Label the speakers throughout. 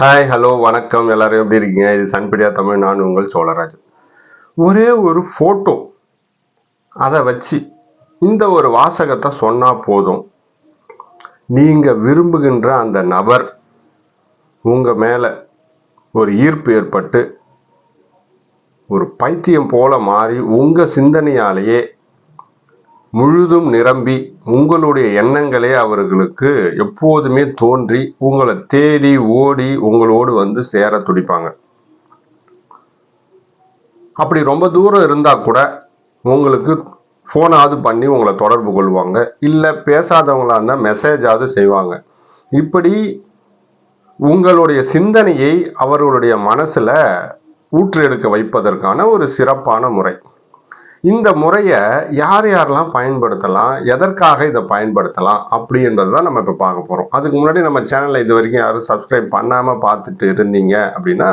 Speaker 1: Hi hello வணக்கம். எல்லாரும் எப்படி இருக்கீங்க? இது சன்பிடியா தமிழ் நான் உங்கள் சோழராஜ். ஒரே ஒரு ஃபோட்டோ அதை வச்சு இந்த ஒரு வாசகத்தை சொன்னால் போதும். நீங்கள் விரும்புகின்ற அந்த நபர் உங்கள் மேலே ஒரு ஈர்ப்பு ஏற்பட்டு ஒரு பைத்தியம் போல மாறி உங்கள் சிந்தனையாலேயே முழுதும் நிரம்பி உங்களுடைய எண்ணங்களே அவர்களுக்கு எப்போதுமே தோன்றி உங்களை தேடி ஓடி உங்களோடு வந்து சேர துடிப்பாங்க. அப்படி ரொம்ப தூரம் இருந்தா கூட உங்களுக்கு ஃபோனாவது பண்ணி உங்களை தொடர்பு கொள்வாங்க. இல்லை பேசாதவங்களா இருந்தால் மெசேஜாவது செய்வாங்க. இப்படி உங்களுடைய சிந்தனையை அவர்களுடைய மனசுல ஊற்று எடுக்க வைப்பதற்கான ஒரு சிறப்பான முறை. இந்த முறையை யார் யாரெல்லாம் பயன்படுத்தலாம்? எதற்காக இதை பயன்படுத்தலாம்? அப்படின்றது தான் நம்ம இப்போ பார்க்க போகிறோம் அதுக்கு முன்னாடி நம்ம சேனலை இது வரைக்கும் யாரும் சப்ஸ்கிரைப் பண்ணாமல் பார்த்துட்டு இருந்தீங்க அப்படின்னா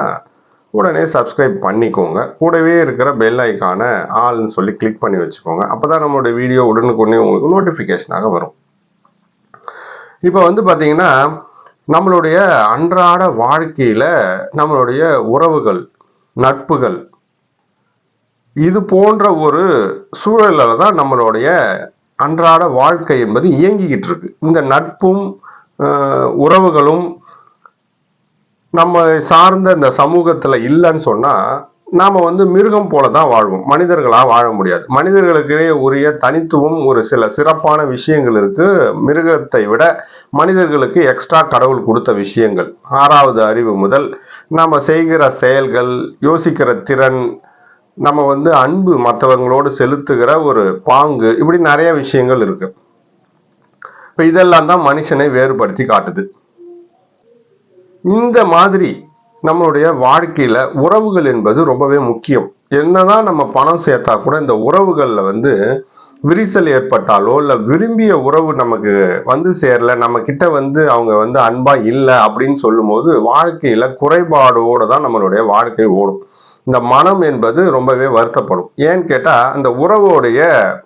Speaker 1: உடனே சப்ஸ்கிரைப் பண்ணிக்கோங்க. கூடவே இருக்கிற பெல் ஐக்கானை ஆல்னு சொல்லி கிளிக் பண்ணி வச்சுக்கோங்க. அப்போ தான் நம்மளோட வீடியோ உடனுக்குடனே உங்களுக்கு நோட்டிஃபிகேஷனாக வரும். இப்போ வந்து பார்த்தீங்கன்னா நம்மளுடைய அன்றாட வாழ்க்கையில் நம்மளுடைய உறவுகள் நட்புகள் இது போன்ற ஒரு சூழலில் தான் நம்மளுடைய அன்றாட வாழ்க்கை என்பது இயங்கிக்கிட்டு இருக்கு. இந்த நட்பும் உறவுகளும் நம்ம சார்ந்த இந்த சமூகத்தில் இல்லைன்னு சொன்னால் நாம் வந்து மிருகம் போல தான் வாழ்வோம். மனிதர்களாக வாழ முடியாது. மனிதர்களுக்கிடையே உரிய தனித்துவம் ஒரு சில சிறப்பான விஷயங்கள் இருக்கு. மிருகத்தை விட மனிதர்களுக்கு எக்ஸ்ட்ரா கடவுள் கொடுத்த விஷயங்கள். ஆறாவது அறிவு முதல் நாம் செய்கிற செயல்கள் யோசிக்கிற திறன் நம்ம வந்து அன்பு மற்றவங்களோடு செலுத்துகிற ஒரு பாங்கு. இப்படி நிறைய விஷயங்கள் இருக்கு. இப்போ இதெல்லாம் தான் மனுஷனை வேறுபடுத்தி காட்டுது. இந்த மாதிரி நம்மளுடைய வாழ்க்கையில உறவுகள் என்பது ரொம்பவே முக்கியம். என்னதான் நம்ம பணம் சேர்த்தா கூட இந்த உறவுகள்ல வந்து விரிசல் ஏற்பட்டாலோ இல்லை விரும்பிய உறவு நமக்கு வந்து சேரல நம்ம கிட்ட வந்து அவங்க வந்து அன்பா இல்லை அப்படின்னு சொல்லும்போது வாழ்க்கையில குறைபாடோடு தான் நம்மளுடைய வாழ்க்கை ஓடும். இந்த மனம் என்பது ரொம்பவே வருத்தப்படும். ஏன்னு கேட்டா அந்த உறவோடைய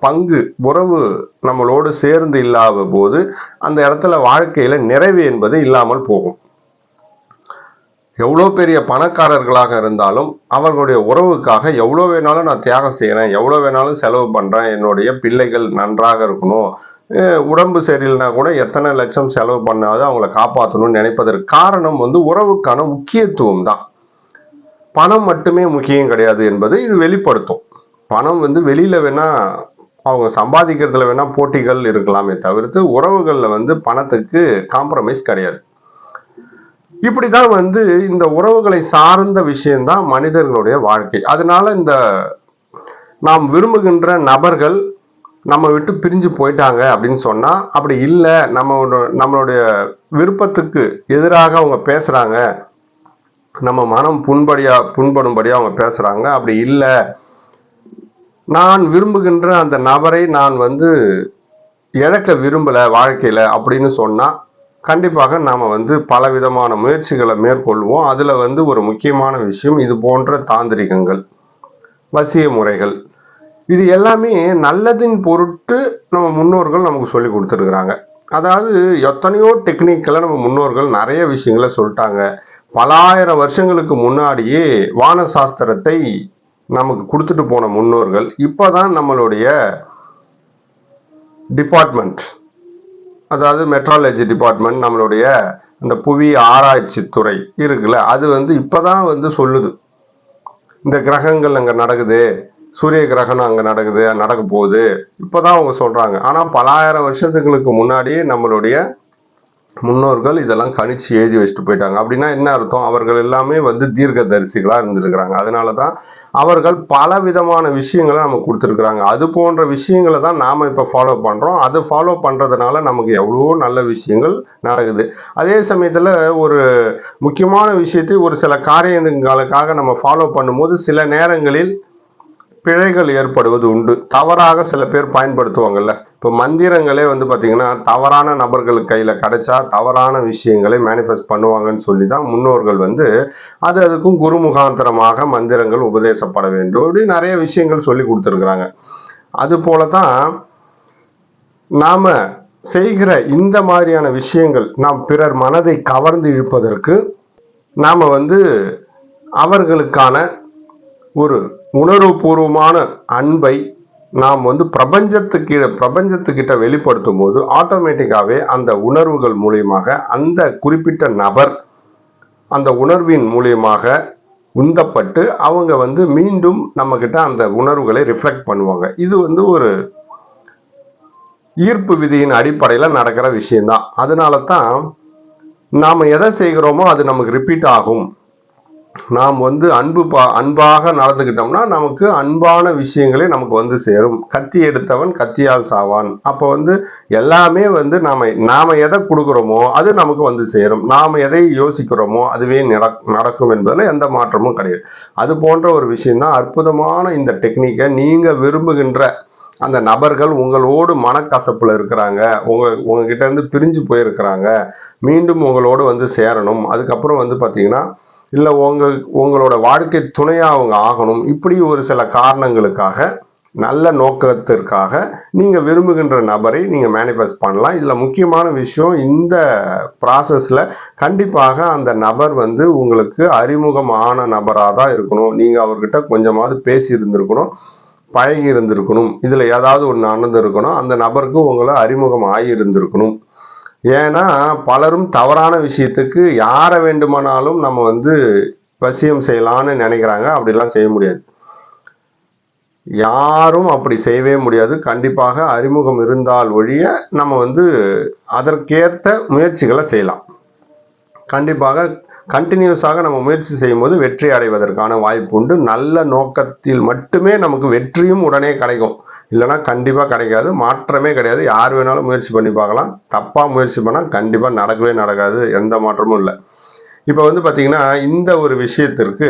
Speaker 1: பங்கு உறவு நம்மளோடு சேர்ந்து இல்லாத போது அந்த இடத்துல வாழ்க்கையில நிறைவு என்பது இல்லாமல் போகும். எவ்வளோ பெரிய பணக்காரர்களாக இருந்தாலும் அவர்களுடைய உறவுக்காக எவ்வளோ வேணாலும் நான் தியாகம் செய்கிறேன் எவ்வளோ வேணாலும் செலவு பண்ணுறேன் என்னுடைய பிள்ளைகள் நன்றாக இருக்கணும் உடம்பு சரியில்லைனா கூட எத்தனை லட்சம் செலவு பண்ணாத அவங்கள காப்பாற்றணும்னு நினைப்பதற்கு காரணம் வந்து உறவுக்கான முக்கியத்துவம் தான். பணம் மட்டுமே முக்கியம் கிடையாது என்பது இது வெளிப்படுத்தும். பணம் வந்து வெளியில வேணா அவங்க சம்பாதிக்கிறதுல வேணா போட்டிகள் இருக்கலாமே தவிர்த்து உறவுகளில் வந்து பணத்துக்கு காம்ப்ரமைஸ் கிடையாது. இப்படிதான் வந்து இந்த உறவுகளை சார்ந்த விஷயம்தான் மனிதர்களுடைய வாழ்க்கை. அதனால இந்த நாம் விரும்புகின்ற நபர்கள் நம்ம விட்டு பிரிஞ்சு போயிட்டாங்க அப்படின்னு சொன்னா அப்படி இல்லை. நம்ம நம்மளுடைய விருப்பத்துக்கு எதிராக அவங்க பேசுறாங்க. நம்ம மனம் புண்படியா புண்படும்படியா அவங்க பேசுறாங்க. அப்படி இல்லை. நான் விரும்புகின்ற அந்த நபரை நான் வந்து இழக்க விரும்பல வாழ்க்கையில அப்படின்னு சொன்னா கண்டிப்பாக நாம வந்து பல விதமான முயற்சிகளை மேற்கொள்வோம். அதுல வந்து ஒரு முக்கியமான விஷயம் இது போன்ற தாந்திரிகங்கள் வசிய முறைகள். இது எல்லாமே நல்லதின் பொருட்டு நம்ம முன்னோர்கள் நமக்கு சொல்லி கொடுத்துருக்குறாங்க. அதாவது எத்தனையோ டெக்னிக்கெல்லாம் நம்ம முன்னோர்கள் நிறைய விஷயங்களை சொல்லிட்டாங்க. பலாயிரம் வருஷங்களுக்கு முன்னாடியே வான சாஸ்திரத்தை நமக்கு கொடுத்துட்டு போன முன்னோர்கள் இப்போதான் நம்மளுடைய டிபார்ட்மெண்ட் அதாவது மெட்ராலஜி டிபார்ட்மெண்ட் நம்மளுடைய அந்த புவி ஆராய்ச்சி துறை இருக்குல்ல அது வந்து இப்போதான் வந்து சொல்லுது. இந்த கிரகங்கள் அங்கே நடக்குது சூரிய கிரகணம் அங்கே நடக்குது நடக்க போகுது. இப்போதான் அவங்க சொல்றாங்க. ஆனால் பலாயிரம் வருஷத்துங்களுக்கு முன்னாடியே நம்மளுடைய முன்னோர்கள் இதெல்லாம் கணிச்சு எழுதி வச்சுட்டு போயிட்டாங்க. அப்படின்னா என்ன அர்த்தம்? அவர்கள் எல்லாமே வந்து தீர்க்கதரிசிகளா இருந்திருக்கிறாங்க. அதனால தான் அவர்கள் பல விதமான விஷயங்களை நமக்கு கொடுத்துருக்குறாங்க. அது போன்ற விஷயங்களை தான் நாம் இப்போ ஃபாலோ பண்ணுறோம் அது ஃபாலோ பண்ணுறதுனால நமக்கு எவ்வளோ நல்ல விஷயங்கள் நடக்குது. அதே சமயத்தில் ஒரு முக்கியமான விஷயத்தை ஒரு சில காரியங்களுக்காக நம்ம ஃபாலோ பண்ணும்போது சில நேரங்களில் பிழைகள் ஏற்படுவது உண்டு. தவறாக சில பேர் பயன்படுத்துவாங்கல்ல. இப்போ மந்திரங்களே வந்து பார்த்தீங்கன்னா தவறான நபர்கள் கையில் கிடைச்சா தவறான விஷயங்களை மேனிஃபெஸ்ட் பண்ணுவாங்கன்னு சொல்லி தான் முன்னோர்கள் வந்து அது அதுக்கும் குருமுகாந்தரமாக மந்திரங்கள் உபதேசப்பட வேண்டும் அப்படின்னு நிறைய விஷயங்கள் சொல்லி கொடுத்துருக்குறாங்க. அது போல தான் நாம் செய்கிற இந்த மாதிரியான விஷயங்கள் நாம் பிறர் மனதை கவர்ந்து இழுப்பதற்கு நாம் வந்து அவர்களுக்கான ஒரு உணர்வுபூர்வமான அன்பை நாம் வந்து பிரபஞ்சத்துக்கு பிரபஞ்சத்துக்கிட்ட வெளிப்படுத்தும் போது ஆட்டோமேட்டிக்காகவே அந்த உணர்வுகள் மூலியமாக அந்த குறிப்பிட்ட நபர் அந்த உணர்வின் மூலியமாக உந்தப்பட்டு அவங்க வந்து மீண்டும் நம்மக்கிட்ட அந்த உணர்வுகளை ரிஃப்ளெக்ட் பண்ணுவாங்க. இது வந்து ஒரு ஈர்ப்பு விதியின் அடிப்படையில் நடக்கிற விஷயம்தான். அதனால தான் நாம் எதை செய்கிறோமோ அது நமக்கு ரிப்பீட் ஆகும். நாம் வந்து அன்பு பா அன்பாக நடந்துக்கிட்டோம்னா நமக்கு அன்பான விஷயங்களே நமக்கு வந்து சேரும். கத்தி எடுத்தவன் கத்தியால் சாவான். அப்போ வந்து எல்லாமே வந்து நாம் நாம் எதை கொடுக்குறோமோ அது நமக்கு வந்து சேரும். நாம் எதை யோசிக்கிறோமோ அதுவே நடக்- நடக்கும் என்பதில் எந்த மாற்றமும் கிடையாது. அது போன்ற ஒரு விஷயம்தான் அற்புதமான இந்த டெக்னிக்கை நீங்கள் விரும்புகின்ற அந்த நபர்கள் உங்களோடு மனக்கசப்பில் இருக்கிறாங்க. உங்கள் உங்ககிட்ட இருந்து பிரிஞ்சு போயிருக்கிறாங்க. மீண்டும் உங்களோடு வந்து சேரணும். அதுக்கப்புறம் வந்து பார்த்தீங்கன்னா இல்லை உங்கள் உங்களோட வாழ்க்கை துணையாக அவங்க ஆகணும். இப்படி ஒரு சில காரணங்களுக்காக நல்ல நோக்கத்திற்காக நீங்கள் விரும்புகின்ற நபரை நீங்கள் மேனிஃபெஸ்ட் பண்ணலாம். இதில் முக்கியமான விஷயம் இந்த ப்ராசஸில் கண்டிப்பாக அந்த நபர் வந்து உங்களுக்கு அறிமுகமான நபராக தான் இருக்கணும். நீங்கள் அவர்கிட்ட கொஞ்சமாவது பேசி இருந்திருக்கணும் பழகி இருந்திருக்கணும் இதில் ஏதாவது ஒன்று நடந்திருக்கணும் அந்த நபருக்கு உங்களை அறிமுகம் ஆகி இருந்திருக்கணும் ஏன்னா பலரும் தவறான விஷயத்துக்கு யாரை வேண்டுமானாலும் நம்ம வந்து வசியம் செய்யலாம்னு நினைக்கிறாங்க. அப்படிலாம் செய்ய முடியாது. யாரும் அப்படி செய்யவே முடியாது. கண்டிப்பாக அறிமுகம் இருந்தால் ஒழிய நம்ம வந்து அதற்கேற்ற முயற்சிகளை செய்யலாம். கண்டிப்பாக கண்டினியூஸாக நம்ம முயற்சி செய்யும்போது வெற்றி அடைவதற்கான வாய்ப்பு உண்டு. நல்ல நோக்கத்தில் மட்டுமே நமக்கு வெற்றியும் உடனே கிடைக்கும். இல்லைன்னா கண்டிப்பாக கிடைக்காது. மாற்றமே கிடையாது. யார் வேணாலும் முயற்சி பண்ணி பார்க்கலாம். தப்பாக முயற்சி பண்ணால் கண்டிப்பாக நடக்கவே நடக்காது. எந்த மாற்றமும் இல்லை. இப்போ வந்து பார்த்தீங்கன்னா இந்த ஒரு விஷயத்திற்கு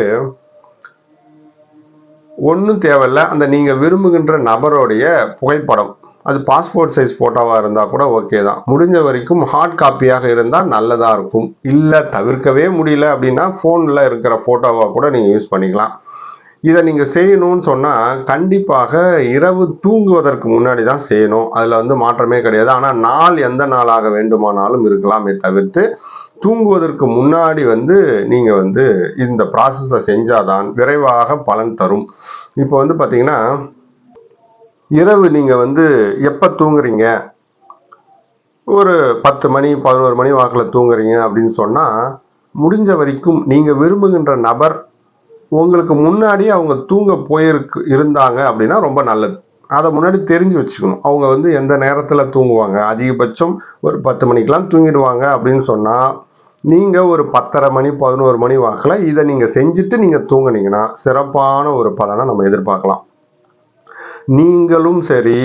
Speaker 1: ஒன்றும் தேவையில்ல. அந்த நீங்கள் விரும்புகின்ற நபருடைய புகைப்படம். அது பாஸ்போர்ட் சைஸ் ஃபோட்டோவாக இருந்தால் கூட ஓகே தான். முடிஞ்ச வரைக்கும் ஹார்ட் காப்பியாக இருந்தால் நல்லதாக இருக்கும். இல்லை தவிர்க்கவே முடியல அப்படின்னா ஃபோனில் இருக்கிற ஃபோட்டோவாக கூட நீங்கள் யூஸ் பண்ணிக்கலாம். இதை நீங்கள் செய்யணும்னு சொன்னால் கண்டிப்பாக இரவு தூங்குவதற்கு முன்னாடி தான் செய்யணும். அதில் வந்து மாற்றமே கிடையாது. ஆனால் நாள் எந்த நாளாக வேண்டுமானாலும் இருக்கலாமே தவிர்த்து தூங்குவதற்கு முன்னாடி வந்து நீங்கள் வந்து இந்த ப்ராசஸை செஞ்சாதான் விரைவாக பலன் தரும். இப்போ வந்து பார்த்தீங்கன்னா இரவு நீங்கள் வந்து எப்போ தூங்குறீங்க? ஒரு பத்து மணி பதினோரு மணி வாக்கில் தூங்குறீங்க அப்படின்னு சொன்னால் முடிஞ்ச வரைக்கும் நீங்கள் விரும்புகின்ற நபர் உங்களுக்கு முன்னாடி அவங்க தூங்க போயிருக்கு இருந்தாங்க அப்படின்னா ரொம்ப நல்லது. அதை முன்னாடி தெரிஞ்சு வச்சுக்கணும். அவங்க வந்து எந்த நேரத்தில் தூங்குவாங்க? அதிகபட்சம் ஒரு பத்து மணிக்கெலாம் தூங்கிடுவாங்க அப்படின்னு சொன்னால் நீங்கள் ஒரு பத்தரை மணி பதினோரு மணி வாக்கில் இதை நீங்கள் செஞ்சுட்டு நீங்கள் தூங்குனீங்கன்னா சிறப்பான ஒரு பலனை நம்ம எதிர்பார்க்கலாம். நீங்களும் சரி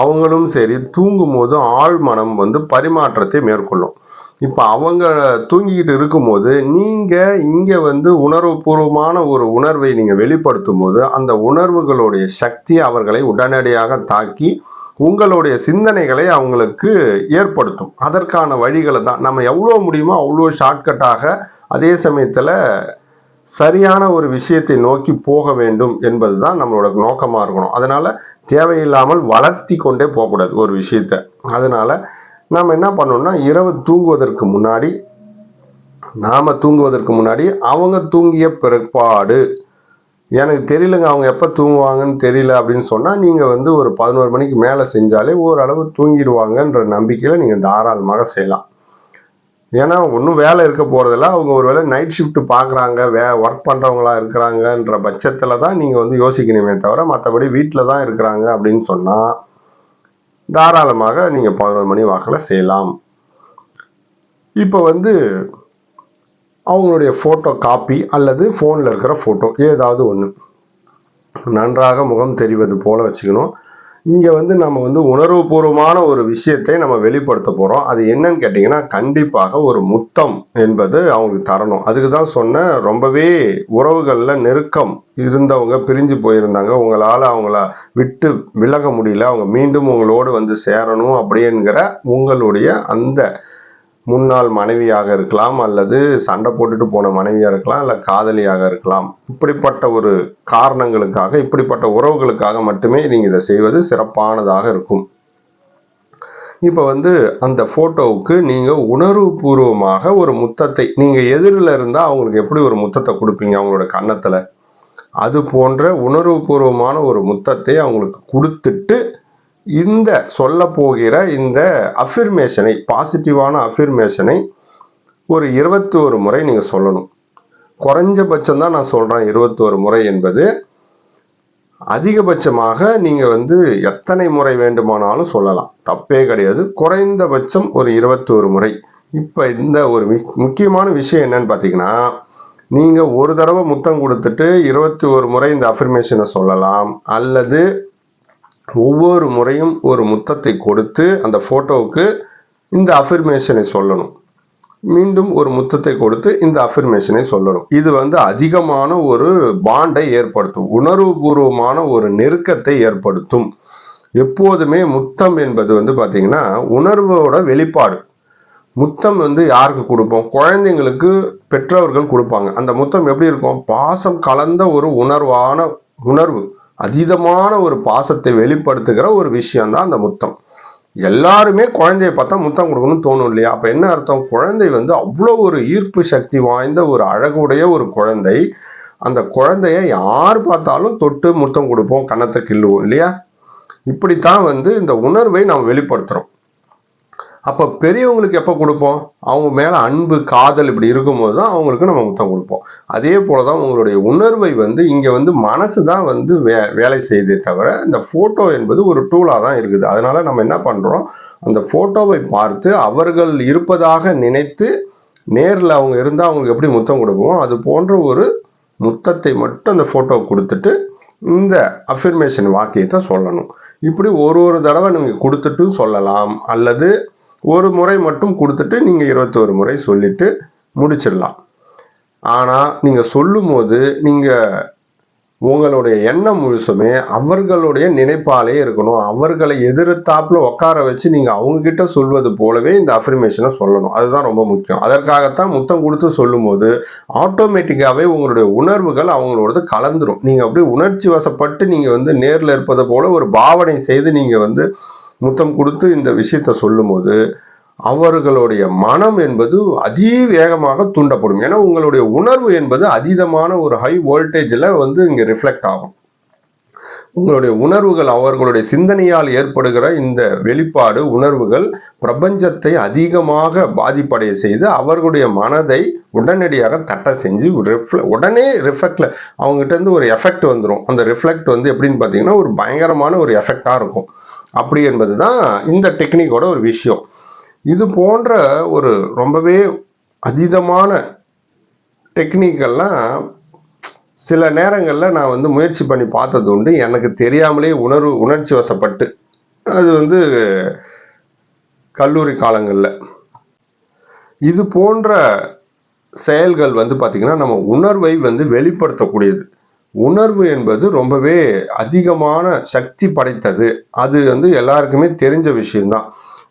Speaker 1: அவங்களும் சரி தூங்கும் போது ஆழ்மனம் வந்து பரிமாற்றத்தை மேற்கொள்ளும். இப்போ அவங்க தூங்கிக்கிட்டு இருக்கும்போது நீங்கள் இங்கே வந்து உணர்வுபூர்வமான ஒரு உணர்வை நீங்கள் வெளிப்படுத்தும் போது அந்த உணர்வுகளுடைய சக்தி அவர்களை உடனடியாக தாக்கி உங்களுடைய சிந்தனைகளை அவங்களுக்கு ஏற்படுத்தும். அதற்கான வழிகளை தான். நம்ம எவ்வளோ முடியுமோ அவ்வளோ ஷார்ட்கட்டாக அதே சமயத்தில் சரியான ஒரு விஷயத்தை நோக்கி போக வேண்டும் என்பது தான் நம்மளோட நோக்கமாக இருக்கணும். அதனால தேவையில்லாமல் வளர்த்தி கொண்டே போகக்கூடாது ஒரு விஷயத்த. அதனால நாம் என்ன பண்ணோம்னா இரவு தூங்குவதற்கு முன்னாடி நாம் தூங்குவதற்கு முன்னாடி அவங்க தூங்கிய பிற்பாடு. எனக்கு தெரியலங்க அவங்க எப்போ தூங்குவாங்கன்னு தெரியல அப்படின்னு சொன்னால் நீங்கள் வந்து ஒரு பதினோரு மணிக்கு மேலே செஞ்சாலே ஓரளவு தூங்கிடுவாங்கன்ற நம்பிக்கையில் நீங்கள் தாராளமாக செய்யலாம். ஏன்னா ஒன்றும் வேலை இருக்க போகிறதில்ல அவங்க ஒரு வேளை நைட் ஷிஃப்ட் பார்க்குறாங்க வே ஒர்க் பண்ணுறவங்களா இருக்கிறாங்கன்ற பட்சத்தில் தான் நீங்கள் வந்து யோசிக்கணுமே தவிர மற்றபடி வீட்டில் தான் இருக்கிறாங்க அப்படின்னு சொன்னால் தாராளமாக நீங்கள் பதினோரு மணி வாக்கில் செய்யலாம். இப்போ வந்து அவங்களுடைய ஃபோட்டோ காப்பி அல்லது ஃபோனில் இருக்கிற ஃபோட்டோ ஏதாவது ஒன்று நன்றாக முகம் தெரிவது போல வச்சுக்கணும். இங்கே வந்து நம்ம வந்து உணர்வுபூர்வமான ஒரு விஷயத்தை நம்ம வெளிப்படுத்த போகிறோம் அது என்னன்னு கேட்டிங்கன்னா கண்டிப்பாக ஒரு முத்தம் என்பது அவங்களுக்கு தரணும். அதுக்கு தான் சொன்ன ரொம்பவே உறவுகளில் நெருக்கம் இருந்தவங்க பிரிஞ்சு போயிருந்தாங்க. உங்களால் அவங்கள விட்டு விலக முடியல. அவங்க மீண்டும் உங்களோடு வந்து சேரணும் அப்படிங்கிற உங்களுடைய அந்த முன்னாள் மனைவியாக இருக்கலாம் அல்லது சண்டை போட்டுட்டு போன மனைவியாக இருக்கலாம் இல்லை காதலியாக இருக்கலாம். இப்படிப்பட்ட ஒரு காரணங்களுக்காக இப்படிப்பட்ட உறவுகளுக்காக மட்டுமே நீங்கள் இதை செய்வது சிறப்பானதாக இருக்கும். இப்போ வந்து அந்த ஃபோட்டோவுக்கு நீங்கள் உணர்வுபூர்வமாக ஒரு முத்தத்தை நீங்கள் எதிரில் இருந்தால் அவங்களுக்கு எப்படி ஒரு முத்தத்தை கொடுப்பீங்க அவங்களோட கன்னத்தில்? அது போன்ற உணர்வுபூர்வமான ஒரு முத்தத்தை அவங்களுக்கு கொடுத்துட்டு இந்த சொல்ல போகிற இந்த அஃபிர்மேஷனை பாசிட்டிவான அஃபிர்மேஷனை ஒரு இருபத்தோரு முறை நீங்கள் சொல்லணும். குறைஞ்சபட்சம் தான் நான் சொல்கிறேன் இருபத்தோரு முறை என்பது. அதிகபட்சமாக நீங்கள் வந்து எத்தனை முறை வேண்டுமானாலும் சொல்லலாம். தப்பே கிடையாது. குறைந்தபட்சம் ஒரு இருபத்தோரு முறை. இப்போ இந்த ஒரு முக்கியமான விஷயம் என்னன்னு பார்த்தீங்கன்னா நீங்கள் ஒரு தடவை முத்தம் கொடுத்துட்டு இருபத்தி ஒரு முறை இந்த அஃபர்மேஷனை சொல்லலாம். அல்லது ஒவ்வொரு முறையும் ஒரு முத்தத்தை கொடுத்து அந்த ஃபோட்டோவுக்கு இந்த அஃபிர்மேஷனை சொல்லணும். மீண்டும் ஒரு முத்தத்தை கொடுத்து இந்த அஃபிர்மேஷனை சொல்லணும். இது வந்து அதிகமான ஒரு பாண்டை ஏற்படுத்தும். உணர்வுபூர்வமான ஒரு நெருக்கத்தை ஏற்படுத்தும். எப்போதுமே முத்தம் என்பது வந்து பார்த்தீங்கன்னா உணர்வோட வெளிப்பாடு. முத்தம் வந்து யாருக்கு கொடுப்போம்? குழந்தைங்களுக்கு பெற்றவர்கள் கொடுப்பாங்க. அந்த முத்தம் எப்படி இருக்கும்? பாசம் கலந்த ஒரு உணர்வான உணர்வு. அதீதமான ஒரு பாசத்தை வெளிப்படுத்துகிற ஒரு விஷயம்தான் அந்த முத்தம். எல்லாருமே குழந்தைய பார்த்தா முத்தம் கொடுக்கணும்னு தோணும் இல்லையா? அப்ப என்ன அர்த்தம்? குழந்தை வந்து அவ்வளோ ஒரு ஈர்ப்பு சக்தி வாய்ந்த ஒரு அழகுடைய ஒரு குழந்தை. அந்த குழந்தைய யார் பார்த்தாலும் தொட்டு முத்தம் கொடுப்போம் கன்னத்தை கிள்ளுவோம் இல்லையா? இப்படித்தான் வந்து இந்த உணர்வை நாம் வெளிப்படுத்துறோம். அப்போ பெரியவங்களுக்கு எப்போ கொடுப்போம்? அவங்க மேலே அன்பு காதல் இப்படி இருக்கும்போது தான் அவங்களுக்கு நம்ம முத்தம் கொடுப்போம். அதே போலதான் உங்களுடைய உணர்வை வந்து இங்கே வந்து மனசு தான் வந்து வே வேலை செய்தே தவிர இந்த ஃபோட்டோ என்பது ஒரு டூலாக தான் இருக்குது. அதனால நம்ம என்ன பண்ணுறோம் அந்த ஃபோட்டோவை பார்த்து அவர்கள் இருப்பதாக நினைத்து நேரில் அவங்க இருந்தால் அவங்களுக்கு எப்படி முத்தம் கொடுப்போம் அது போன்ற ஒரு முத்தத்தை மட்டும் அந்த ஃபோட்டோ கொடுத்துட்டு இந்த அஃபர்மேஷன் வாக்கியத்தை சொல்லணும். இப்படி ஒரு ஒரு தடவை நீங்கள் கொடுத்துட்டும் சொல்லலாம். அல்லது ஒரு முறை மட்டும் கொடுத்துட்டு நீங்க இருபத்தோரு முறை சொல்லிட்டு முடிச்சிடலாம். ஆனா நீங்க சொல்லும்போது நீங்க உங்களுடைய எண்ணம் முழுசுமே அவர்களுடைய நினைப்பாலே இருக்கணும். அவர்களை எதிர்த்தாப்புல உட்கார வச்சு நீங்க அவங்க கிட்ட சொல்வது போலவே இந்த அஃபர்மேஷனை சொல்லணும். அதுதான் ரொம்ப முக்கியம். அதற்காகத்தான் முத்தம் கொடுத்து சொல்லும்போது ஆட்டோமேட்டிக்காவே உங்களுடைய உணர்வுகள் அவங்களோடது கலந்துரும். நீங்க அப்படியே உணர்ச்சி வசப்பட்டு நீங்க வந்து நேர்ல இருப்பது போல ஒரு பாவனை செய்து நீங்க வந்து முத்தம் கொடுத்து இந்த விஷயத்த சொல்லும்போது அவர்களுடைய மனம் என்பது அதிவேகமாக தூண்டப்படும். ஏன்னா உங்களுடைய உணர்வு என்பது அதீதமான ஒரு ஹை வோல்டேஜில் வந்து இங்கே ரிஃப்ளெக்ட் ஆகும். உங்களுடைய உணர்வுகள் அவர்களுடைய சிந்தனையால் ஏற்படுகிற இந்த வெளிப்பாடு உணர்வுகள் பிரபஞ்சத்தை அதிகமாக பாதிப்படைய செய்து அவர்களுடைய மனதை உடனடியாக தட்ட செஞ்சு ரிஃப்ள உடனே ரிஃப்ளெக்ட்ல அவங்ககிட்ட இருந்து ஒரு எஃபெக்ட் வந்துடும் அந்த ரிஃப்ளெக்ட் வந்து எப்படின்னு பார்த்தீங்கன்னா ஒரு பயங்கரமான ஒரு எஃபெக்டாக இருக்கும். அப்படி என்பது தான் இந்த டெக்னிக்கோட ஒரு விஷயம். இது போன்ற ஒரு ரொம்பவே அதீதமான டெக்னிக்கெல்லாம் சில நேரங்களில் நான் வந்து முயற்சி பண்ணி பார்த்தது உண்டு. எனக்கு தெரியாமலே உணர்வு உணர்ச்சி வசப்பட்டு. அது வந்து கல்லூரி காலங்களில். இது போன்ற செயல்கள் வந்து பார்த்திங்கன்னா நம்ம உணர்வை வந்து வெளிப்படுத்தக்கூடியது. உணர்வு என்பது ரொம்பவே அதிகமான சக்தி படைத்தது. அது வந்து எல்லாருக்குமே தெரிஞ்ச விஷயம்தான்.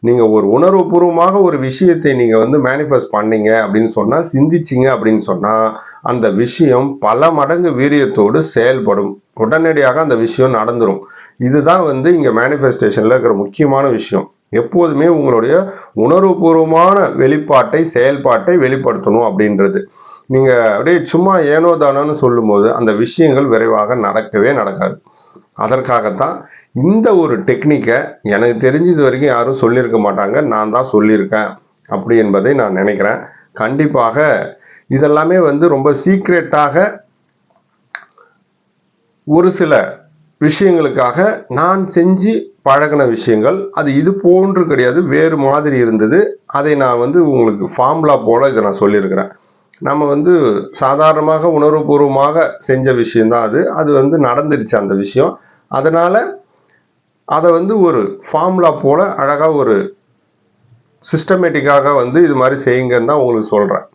Speaker 1: நீங்கள் ஒரு உணர்வுபூர்வமாக ஒரு விஷயத்தை நீங்கள் வந்து மேனிஃபெஸ்ட் பண்ணீங்க அப்படின்னு சொன்னால் சிந்திச்சிங்க அப்படின்னு சொன்னால் அந்த விஷயம் பல மடங்கு வீரியத்தோடு செயல்படும். உடனடியாக அந்த விஷயம் நடந்துடும் இதுதான் வந்து இங்கே மேனிஃபெஸ்டேஷனில் இருக்கிற முக்கியமான விஷயம். எப்போதுமே உங்களுடைய உணர்வுபூர்வமான வெளிப்பாட்டை செயல்பாட்டை வெளிப்படுத்தணும் அப்படின்றது. நீங்க அப்படியே சும்மா ஏனோ தானோன்னு சொல்லும்போது அந்த விஷயங்கள் விரைவாக நடக்கவே நடக்காது. அதற்காகத்தான் இந்த ஒரு டெக்னிக்கை எனக்கு தெரிஞ்சது வரைக்கும் யாரும் சொல்லியிருக்க மாட்டாங்க. நான் தான் சொல்லியிருக்கேன். அப்படி என்பதை நான் நினைக்கிறேன். கண்டிப்பாக இதெல்லாமே வந்து ரொம்ப சீக்ரெட்டாக ஒரு சில விஷயங்களுக்காக நான் செஞ்சு பழகின விஷயங்கள். அது இது போன்று கிடையாது. வேறு மாதிரி இருந்தது. அதை நான் வந்து உங்களுக்கு ஃபார்முலா போல இதை நான் சொல்லியிருக்கிறேன். நம்ம வந்து சாதாரணமாக உணர்வுபூர்வமாக செஞ்ச விஷயம்தான் அது. அது வந்து நடந்துருச்சு அந்த விஷயம். அதனால் அதை வந்து ஒரு ஃபார்முலா போல் அழகாக ஒரு சிஸ்டமேட்டிக்காக வந்து இது மாதிரி செய்யுங்கன்னு தான் உங்களுக்கு சொல்கிறேன்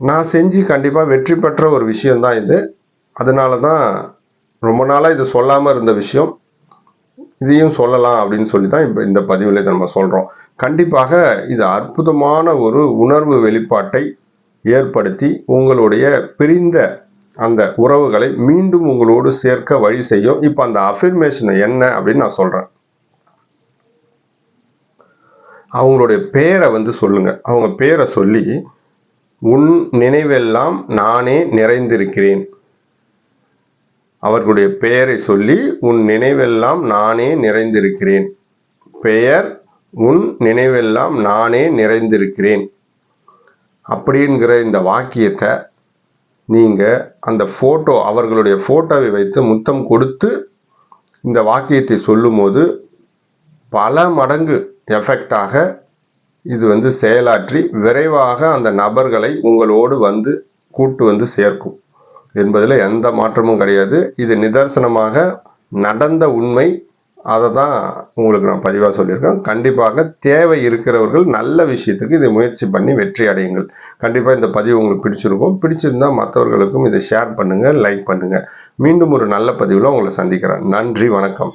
Speaker 1: நான் செஞ்சு கண்டிப்பாக வெற்றி பெற்ற ஒரு விஷயம்தான் இது. அதனால தான் ரொம்ப நாளாக இது சொல்லாமல் இருந்த விஷயம். இதையும் சொல்லலாம் அப்படின்னு சொல்லி தான் இப்போ இந்த பதிவில் நம்ம சொல்கிறோம் கண்டிப்பாக இது அற்புதமான ஒரு உணர்வு வெளிப்பாட்டை ஏற்படுத்தி உங்களுடைய பிரிந்த அந்த உறவுகளை மீண்டும் உங்களோடு சேர்க்க வழி செய்யும். இப்போ அந்த அஃபிர்மேஷன் என்ன அப்படின்னு நான் சொல்கிறேன் அவங்களுடைய பேரை வந்து சொல்லுங்க. அவங்க பேரை சொல்லி உன் நினைவெல்லாம் நானே நிறைந்திருக்கிறேன். அவர்களுடைய பெயரை சொல்லி உன் நினைவெல்லாம் நானே நிறைந்திருக்கிறேன். பெயர் உன் நினைவெல்லாம் நானே நிறைந்திருக்கிறேன். அப்படிங்கிற இந்த வாக்கியத்தை நீங்கள் அந்த ஃபோட்டோ அவர்களுடைய ஃபோட்டோவை வைத்து முத்தம் கொடுத்து இந்த வாக்கியத்தை சொல்லும்போது பல மடங்கு எஃபெக்டாக இது வந்து செயலாற்றி விரைவாக அந்த நபர்களை உங்களோடு வந்து கூட்டு வந்து சேர்க்கும். என்பதில் எந்த மாற்றமும் கிடையாது. இது நிதர்சனமாக நடந்த உண்மை அதை தான் உங்களுக்கு நான் பதிவாக சொல்லியிருக்கேன். கண்டிப்பாக தேவை இருக்கிறவர்கள் நல்ல விஷயத்துக்கு இதை முயற்சி பண்ணி வெற்றி அடையுங்கள். கண்டிப்பாக இந்த பதிவு உங்களுக்கு பிடிச்சிருக்கும். பிடிச்சிருந்தால் மற்றவர்களுக்கும் இதை ஷேர் பண்ணுங்கள் லைக் பண்ணுங்கள் மீண்டும் ஒரு நல்ல பதிவில் உங்களை சந்திக்கிறேன். நன்றி வணக்கம்.